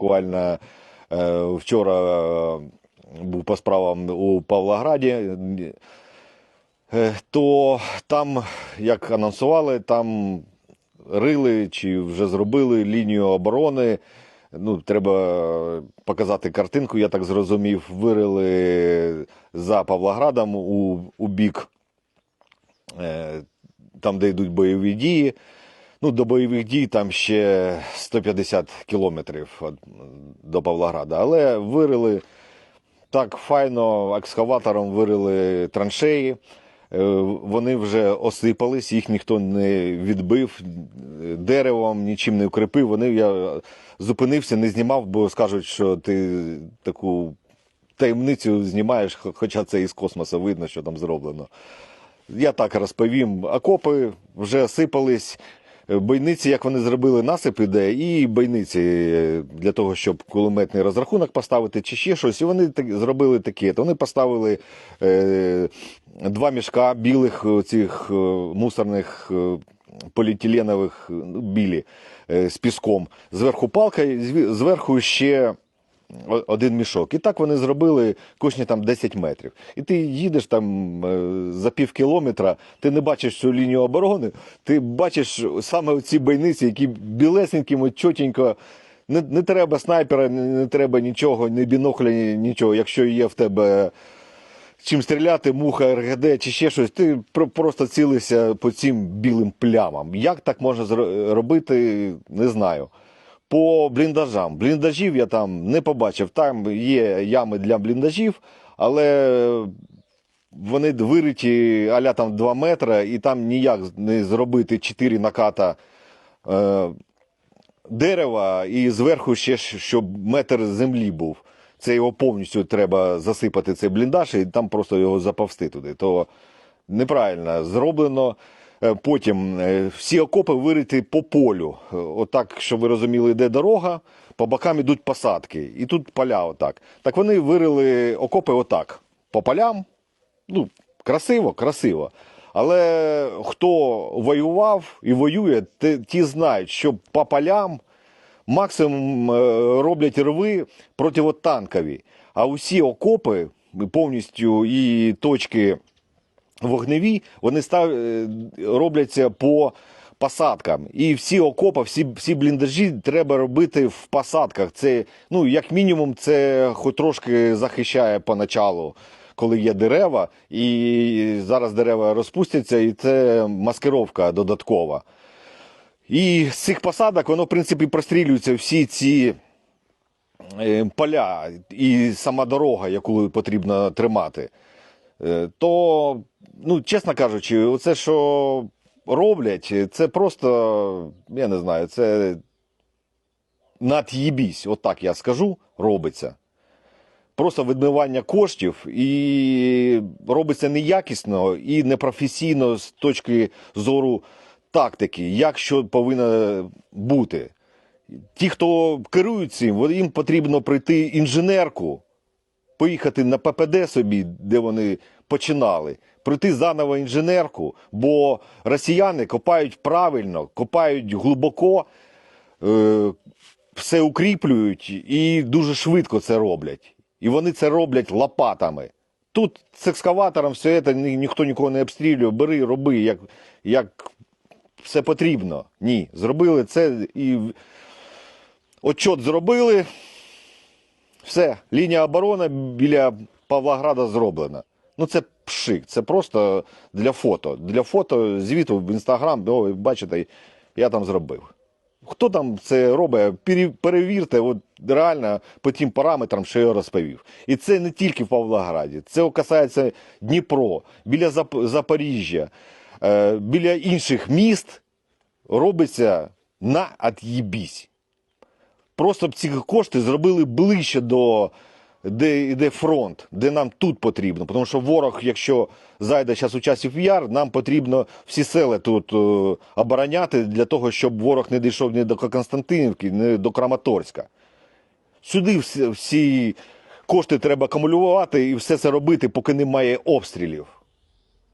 буквально е, вчора е, був по справам у Павлограді, е, то там, як анонсували, там рили чи вже зробили лінію оборони. Ну, треба показати картинку, я так зрозумів. Вирили за Павлоградом у, у бік, там, де йдуть бойові дії. Ну, до бойових дій там ще 150 кілометрів до Павлограда. Але вирили так файно екскаватором вирили траншеї. Е, Вони вже осипались, їх ніхто не відбив деревом, нічим не укріпив. Вони я зупинився, не знімав, бо скажуть, що ти таку таємницю знімаєш, хоча це із космосу видно, що там зроблено. Я так розповім. Окопи вже сипались. Е, Бойниці, як вони зробили, насип іде, і бойниці е, для того, щоб кулеметний розрахунок поставити чи ще щось. І вони так, зробили таке. Вони поставили е, два мішка білих е, цих мусорних поліетиленових ну, білі з піском. Зверху палка, зверху ще один мішок. І так вони зробили кожні там 10 метрів. І ти їдеш там е, за пів кілометра, ти не бачиш цю лінію оборони, ти бачиш саме ці бойниці, які білесенькими, чотенько. Не, не треба снайпера, не, не треба нічого, ні бінокля, ні- нічого. Якщо є в тебе чим стріляти, муха, РГД чи ще щось, ти про- просто цілишся по цим білим плямам. Як так можна зро- робити, не знаю. По бліндажам. Бліндажів я там не побачив. Там є ями для бліндажів, але вони вириті аля там 2 метри, і там ніяк не зробити 4 наката е, дерева і зверху ще щоб метр землі був. Це його повністю треба засипати цей бліндаж і там просто його заповзти туди. То неправильно зроблено. Е, Потім е, всі окопи вириті по полю. Е, Отак, щоб ви розуміли, йде дорога, по бокам ідуть посадки, і тут поля отак. Так вони вирили окопи отак. По полям, ну, красиво, красиво. Але хто воював і воює, ті знають, що по полям максимум роблять рви противотанкові. А усі окопи повністю і точки вогневі, вони став, е, робляться по посадкам. І всі окопи, всі, всі бліндажі треба робити в посадках. Це, ну, як мінімум, це хоч трошки захищає поначалу, коли є дерева, і зараз дерева розпустяться, і це маскировка додаткова. І з цих посадок воно, в принципі, прострілюються всі ці е, поля і сама дорога, яку потрібно тримати. Е, То, ну, чесно кажучи, оце, що роблять, це просто, я не знаю, це над'їбісь, отак я скажу, робиться. Просто відмивання коштів і робиться неякісно і непрофесійно з точки зору тактики, як що повинно бути. Ті, хто керують цим, їм потрібно прийти інженерку, поїхати на ППД собі, де вони починали, пройти заново інженерку, бо росіяни копають правильно, копають глибоко, е, все укріплюють і дуже швидко це роблять. І вони це роблять лопатами. Тут з екскаватором все це ні, ніхто нікого не обстрілює, бери, роби, як, як все потрібно. Ні, зробили це і отчот зробили. Все, лінія оборони біля Павлограда зроблена. Ну це пшик, це просто для фото. Для фото звіту в інстаграм, бачите, я там зробив. Хто там це робить, перевірте, от реально по тим параметрам, що я розповів. І це не тільки в Павлограді, це касається Дніпро, біля Зап- Запоріжжя, е, біля інших міст робиться на от'їбісь. Просто б ці кошти зробили ближче до де йде фронт, де нам тут потрібно. Тому що ворог, якщо зайде зараз у часів яр, нам потрібно всі сели тут е, обороняти для того, щоб ворог не дійшов ні до Константинівки, ні до Краматорська. Сюди всі, всі кошти треба акумулювати і все це робити, поки немає обстрілів.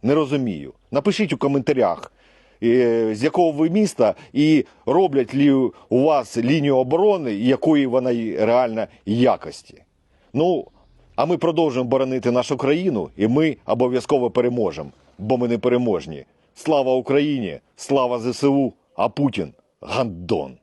Не розумію. Напишіть у коментарях, з якого ви міста, і роблять лі у вас лінію оборони, якої вона реально якості. Ну, а ми продовжимо боронити нашу країну, і ми обов'язково переможемо, бо ми не переможні. Слава Україні! Слава ЗСУ! А Путін гандон!